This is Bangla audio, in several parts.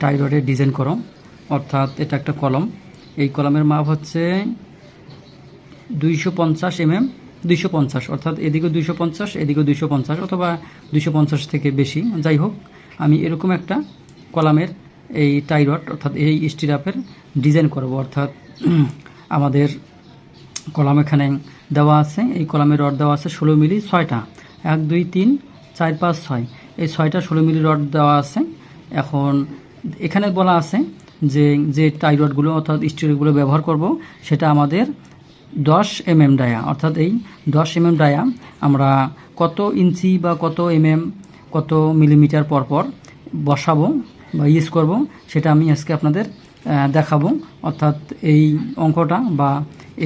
টাই রডের ডিজাইন করো অর্থাৎ এটা একটা কলম। এই কলমের মাপ হচ্ছে দুইশো পঞ্চাশ এমএম, দুইশো পঞ্চাশ। অর্থাৎ এদিকে দুইশো পঞ্চাশ, এদিকে দুইশো পঞ্চাশ অথবা দুইশো পঞ্চাশ থেকে বেশি। যাই হোক, আমি এরকম একটা কলামের এই টাইরড অর্থাৎ এই স্টিরাপের ডিজাইন করব। অর্থাৎ আমাদের কলাম এখানে দেওয়া আছে। এই কলামের রড দেওয়া আছে ষোলো মিলি ছয়টা। এক, দুই, তিন, চার, পাঁচ, ছয়। এই ছয়টা ষোলো মিলি রড দেওয়া আছে। এখন এখানে বলা আছে যে যে টাই রডগুলো অর্থাৎ স্টিলগুলো ব্যবহার করব, সেটা আমাদের দশ এম এম ডায়া। অর্থাৎ এই দশ এম এম ডায়া আমরা কত ইঞ্চি বা কত এম এম কত মিলিমিটার পর পর বসাবো বা ইউজ করব, সেটা আমি আজকে আপনাদের দেখাবো। অর্থাৎ এই অঙ্কটা বা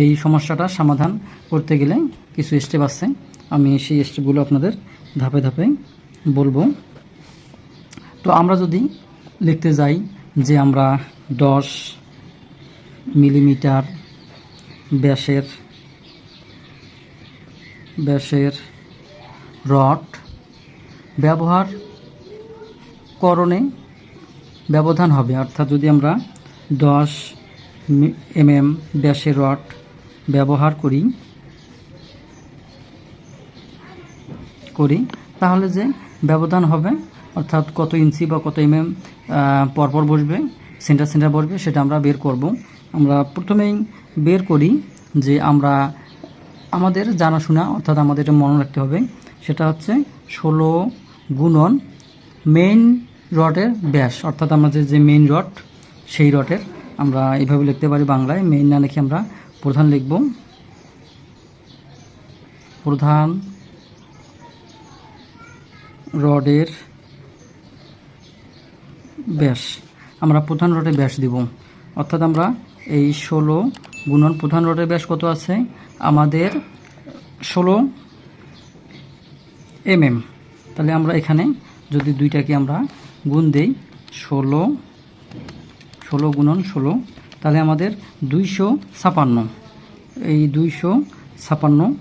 এই সমস্যাটা সমাধান করতে গেলে কিছু স্টেপ আছে। আমি সেই স্টেপগুলো আপনাদের ধাপে ধাপে বলব। তো আমরা যদি লিখতে যাই যে আমরা দশ মিলিমিটার ব্যাসের ব্যাসের রড ব্যবহার করণে ব্যবধান হবে। অর্থাৎ যদি আমরা দশ এম এম ব্যাসের রড ব্যবহার করি করি, তাহলে যে ব্যবধান হবে অর্থাৎ কত ইঞ্চি বা কত এম এম পরপর বসবে, সেন্টার সেন্টার বসবে, সেটা আমরা বের করব। আমরা প্রথমেই বের করি যে আমরা আমাদের জানাশোনা, অর্থাৎ আমাদের এটা মনে রাখতে হবে, সেটা হচ্ছে ষোলো গুণন মেইন রডের ব্যাস, অর্থাৎ আমাদের যে মেইন রড, সেই রডের আমরা এইভাবে লিখতে পারি বাংলায়। মেইন না লিখে আমরা প্রধান লিখব। প্রধান রডের ব্যাস। আমরা প্রধান রডের ব্যাস দিব। অর্থাৎ আমরা এই ষোলো গুণন প্রধান রডের ব্যাস কত আছে? আমাদের ষোলো এমএম। তাহলে আমরা এখানে যদি দুইটাকে আমরা গুণ দেই, ষোলো ষোলো গুণন ষোলো, তাহলে আমাদের দুইশো ছাপান্ন। এই দুইশো ছাপান্ন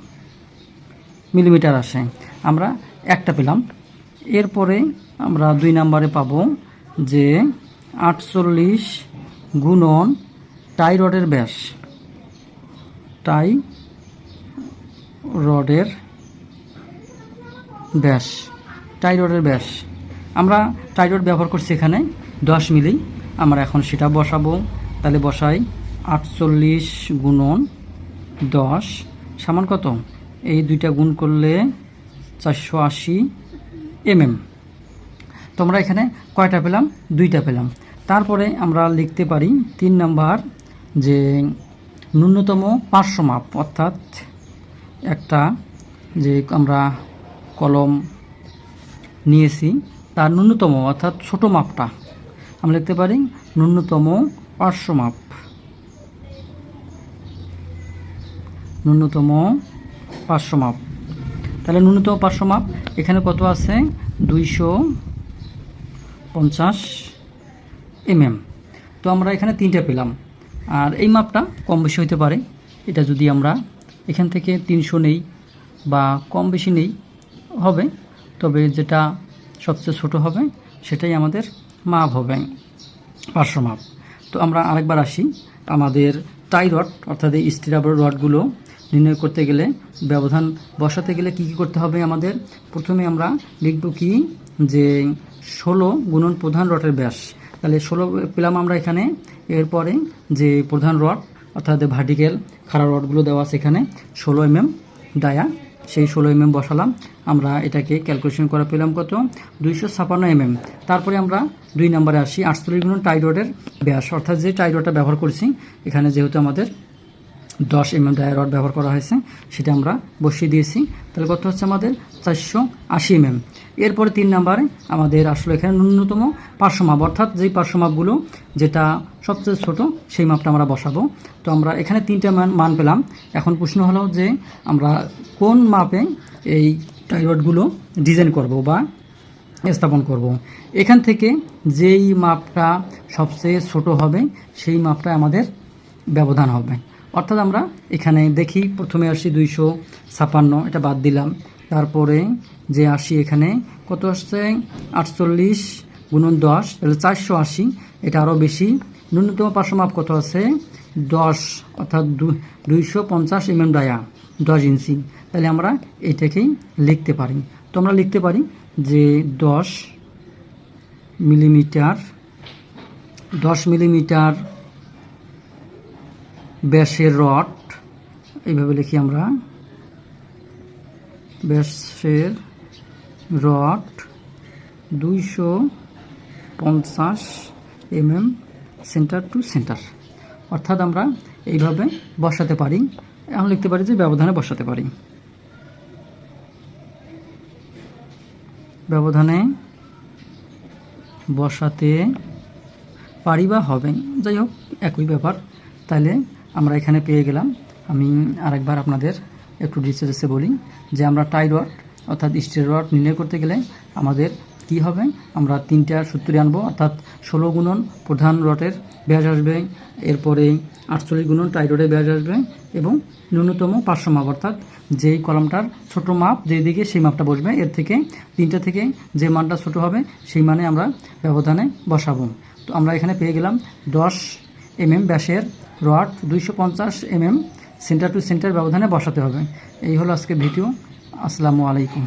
মিলিমিটার আসে। আমরা একটা পেলাম। এরপরে আমরা দুই নাম্বারে পাবো যে আটচল্লিশ গুণন টাই রডের ব্যাস। টাই রডের ব্যাস। টাই রডের ব্যাস। আমরা টাই রড ব্যবহার করছি এখানে দশ মিলি। আমরা এখন সেটা বসাবো। তাহলে বসাই আটচল্লিশ গুণন দশ সমান কত? এই দুইটা গুণ করলে চারশো আশি এমএম। তোমরা এখানে কয়টা পেলাম? দুইটা পেলাম। তারপরে আমরা লিখতে পারি তিন নাম্বার যে ন্যূনতম পাঁচশো মাপ, অর্থাৎ একটা যে আমরা কলম নিয়েছি, তার ন্যূনতম, অর্থাৎ ছোট মাপটা। আমরা লিখতে পারি ন্যূনতম পাঁচশো মাপ। ন্যূনতম পাঁচশো মাপ। তাহলে ন্যূনতম পাঁচশো মাপ এখানে কত আছে? দুইশো পঞ্চাশ এমএম। তো আমরা এখানে তিনটা পেলাম। আর এই মাপটা কম বেশি হতে পারে। এটা যদি আমরা এখান থেকে তিনশো নেই বা কম বেশি নেই, হবে। তবে যেটা সবচেয়ে ছোট হবে, সেটাই আমাদের মাপ হবে, পার্শ্ব মাপ। তো আমরা আরেকবার আসি। আমাদের টাই রড অর্থাৎ এই স্টিরাবর রডগুলো নির্ণয় করতে গেলে, ব্যবধান বসাতে গেলে কি কি করতে হবে আমাদের? প্রথমে আমরা লিখব কি যে ষোলো গুণন প্রধান রডের ব্যাস। তাহলে ষোলো পেলাম আমরা এখানে। এরপরে যে প্রধান রড অর্থাৎ ভার্টিক্যাল খাড়া রডগুলো দেওয়া আছে এখানে, ষোলো এমএম ডায়া, সেই ষোলো এমএম বসালাম। আমরা এটাকে ক্যালকুলেশন করা পেলাম কত? দুইশো ছাপান্ন এমএম। তারপরে আমরা দুই নম্বরে আসি, আটচল্লিশ গুণ টাই রডের ব্যাস। অর্থাৎ যে টাই রডটা ব্যবহার করছি, এখানে যেহেতু আমাদের দশ এমএম ডায়া রড ব্যবহার করা হয়েছে, সেটা আমরা বসিয়ে দিয়েছি। তাহলে কত হচ্ছে আমাদের? চারশো আশি এমএম। এরপরে তিন নাম্বারে আমাদের আসলে এখানে ন্যূনতম পাঁচশো মাপ অর্থাৎ যেই পাঁচশো মাপগুলো যেটা সবচেয়ে ছোট, সেই মাপটা আমরা বসাবো। তো আমরা এখানে তিনটা মান মান পেলাম। এখন প্রশ্ন হলো যে আমরা কোন মাপে এই টাইরডগুলো ডিজাইন করব বা স্থাপন করব। এখান থেকে যেই মাপটা সবচেয়ে ছোট হবে, সেই মাপটা আমাদের ব্যবধান হবে। অর্থাৎ আমরা এখানে দেখি, প্রথমে আসি দুইশো ছাপান্ন, এটা বাদ দিলাম। তারপরে যে আসি এখানে, কত আসছে? আটচল্লিশ গুণন দশ, তাহলে চারশো আশি, এটা আরও বেশি। ন্যূনতম পার্শ্ব মাপ কত আছে? দশ, অর্থাৎ দুইশো পঞ্চাশ এমএম ডায়া, দশ ইঞ্চি। তাহলে আমরা এটাকেই লিখতে পারি। তো আমরা লিখতে পারি যে দশ মিলিমিটার দশ মিলিমিটার ব্যাসের রড, এইভাবে লিখি আমরা। ব্যাসের রড দুইশো পঞ্চাশ এমএম সেন্টার টু সেন্টার। অর্থাৎ আমরা এইভাবে বসাতে পারি। এখন লিখতে পারি যে ব্যবধানে বসাতে পারি। ব্যবধানে বসাতে পারি বা হবে। যাই হোক, একই ব্যাপার। তাহলে আমরা এখানে পেয়ে গেলাম। আমি আরেকবার আপনাদের একটু ডিটেলসে বলি যে আমরা টাই রড অর্থাৎ স্টিল রড নির্ণয় করতে গেলে আমাদের কি হবে? আমরা তিনটা সূত্রে আনব, অর্থাৎ ষোলো গুণন প্রধান রটের ব্যাস আসবে, এরপরে আটচল্লিশ গুণন রডের ব্যাস আসবে এবং ন্যূনতম পাঁচশো মাপ, অর্থাৎ যেই কলমটার ছোট মাপ যেই দিকে সেই মাপটা বসবে, এর থেকে তিনটা থেকে যে মানটা ছোট হবে সেই মানে আমরা ব্যবধানে বসাবো। তো আমরা এখানে পেয়ে গেলাম দশ এমএম ব্যাসের রড দুইশো পঞ্চাশ এমএম সেন্টার টু সেন্টার ব্যবধানে বসাতে হবে। এই হলো আজকে ভিডিও। আসসালামু আলাইকুম।